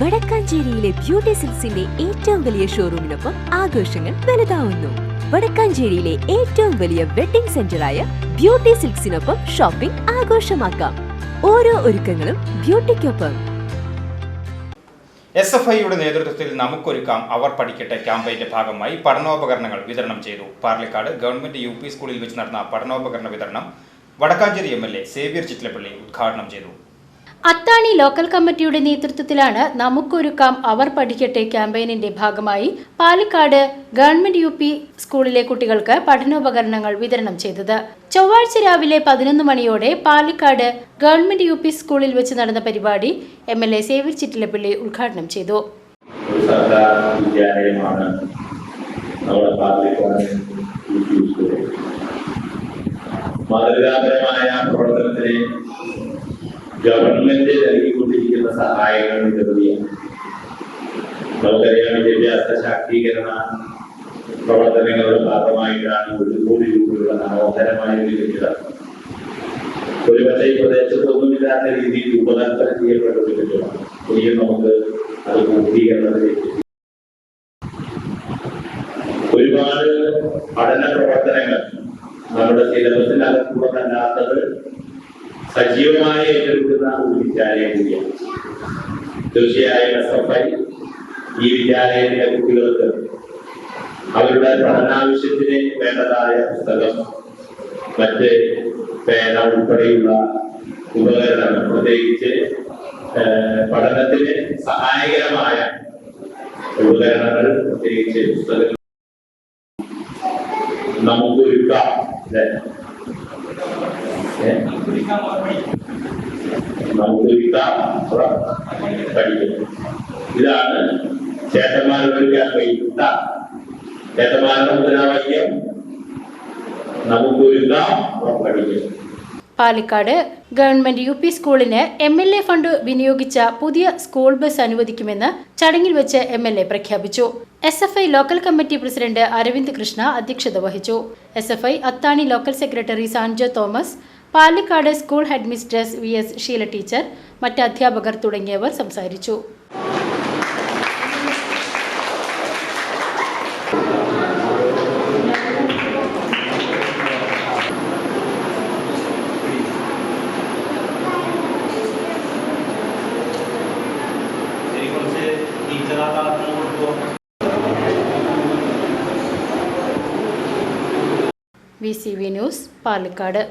വടക്കാഞ്ചേരിയിലെ beauty സിൽസിന്റെ ഏറ്റവും വലിയ ഷോറൂമിനൊപ്പം ആഘോഷങ്ങൾ വലുതാവുന്നു. വടക്കാഞ്ചേരിയിലെ ഏറ്റവും വലിയ വെഡിംഗ് സെന്ററായ ബ്യൂട്ടി സിൽക്സിനൊപ്പം ഷോപ്പിംഗ് ആഘോഷമാക്കാം. ഓരോ ഒരുക്കങ്ങളും ബ്യൂട്ടിക്കൊപ്പം. എസ് എഫ് ഐയുടെ നേതൃത്വത്തിൽ നമുക്കൊരുക്കാം അവർ പഠിക്കട്ടെ ക്യാമ്പയിന്റെ ഭാഗമായി പഠനോപകരണങ്ങൾ വിതരണം ചെയ്തു. പാർലിക്കാട് ഗവൺമെന്റ് യു പി സ്കൂളിൽ വെച്ച് നടന്ന പഠനോപകരണ വിതരണം Vadakkanchery M L A Xavier Chittilappilly ഉദ്ഘാടനം ചെയ്തു. അത്താണി ലോക്കൽ കമ്മിറ്റിയുടെ നേതൃത്വത്തിലാണ് നമുക്കൊരുക്കാം അവർ പഠിക്കട്ടെ ക്യാമ്പയിനിന്റെ ഭാഗമായി പാലക്കാട് ഗവൺമെന്റ് യു പി സ്കൂളിലെ കുട്ടികൾക്ക് പഠനോപകരണങ്ങൾ വിതരണം ചെയ്തത്. ചൊവ്വാഴ്ച രാവിലെ പതിനൊന്ന് മണിയോടെ പാലക്കാട് ഗവൺമെന്റ് യു പി സ്കൂളിൽ വെച്ച് നടന്ന പരിപാടി M L A Xavier Chittilappilly ഉദ്ഘാടനം ചെയ്തു. മാതൃകാപരമായ പ്രവർത്തനത്തിന് ഗവൺമെന്റ് നൽകിക്കൊണ്ടിരിക്കുന്ന സഹായങ്ങൾ നിരവധിയാണ്. നമുക്കറിയാം വിദ്യാഭ്യാസ ശാക്തീകരണ പ്രവർത്തനങ്ങളുടെ ഭാഗമായിട്ടാണ് ഒരു കോടി രൂപയുള്ള മനോഹരമായ ഒരു കെട്ടിടം ഒരുപക്ഷെ ഈ പ്രദേശത്തൊന്നുമില്ലാത്ത രീതിയിൽ രൂപകൽപ്പന ചെയ്യപ്പെട്ട ഒരു കെട്ടിടമാണ് ഇനിയും നമുക്ക് അത് പൂർത്തീകരണത്തിലേക്ക് ഒരുപാട് പഠന പ്രവർത്തനങ്ങൾ നമ്മുടെ സിലബസിനകത്തുള്ളതല്ലാത്തത് സജീവമായി ഏറ്റെടുക്കുന്ന ഒരു വിദ്യാലയം കൂടിയാണ്. തീർച്ചയായും എസ് എഫ് ഐ ഈ വിദ്യാലയത്തിലെ കുട്ടികൾക്ക് അവരുടെ പഠനാവശ്യത്തിന് വേണ്ടതായ പുസ്തകം മറ്റ് പേന ഉൾപ്പെടെയുള്ള ഉപകരണം പ്രത്യേകിച്ച് പഠനത്തിന് സഹായകരമായ ഉപകരണങ്ങൾ പ്രത്യേകിച്ച് പുസ്തകങ്ങൾ നമുക്ക് ഒരുക്കാം ഇതാണ് ഒരു ക്യാമ്പയിൻ ചേട്ടന്മാരുടെ മുദ്രാവാക്യം നമുക്ക് പഠിക്കും പാലക്കാട് ഗവൺമെന്റ് യു പി സ്കൂളിന് എം എൽ എ ഫണ്ട് വിനിയോഗിച്ച പുതിയ സ്കൂൾ ബസ് അനുവദിക്കുമെന്ന് ചടങ്ങിൽ വെച്ച് എം എൽ എ പ്രഖ്യാപിച്ചു. S F I local committee president Aravind Krishna അധ്യക്ഷത വഹിച്ചു. S F I Athani local secretary Sanjo Thomas Palakkad school head mistress V S Sheela teacher മറ്റ് അധ്യാപകർ തുടങ്ങിയവർ സംസാരിച്ചു. V C V news Palakkad.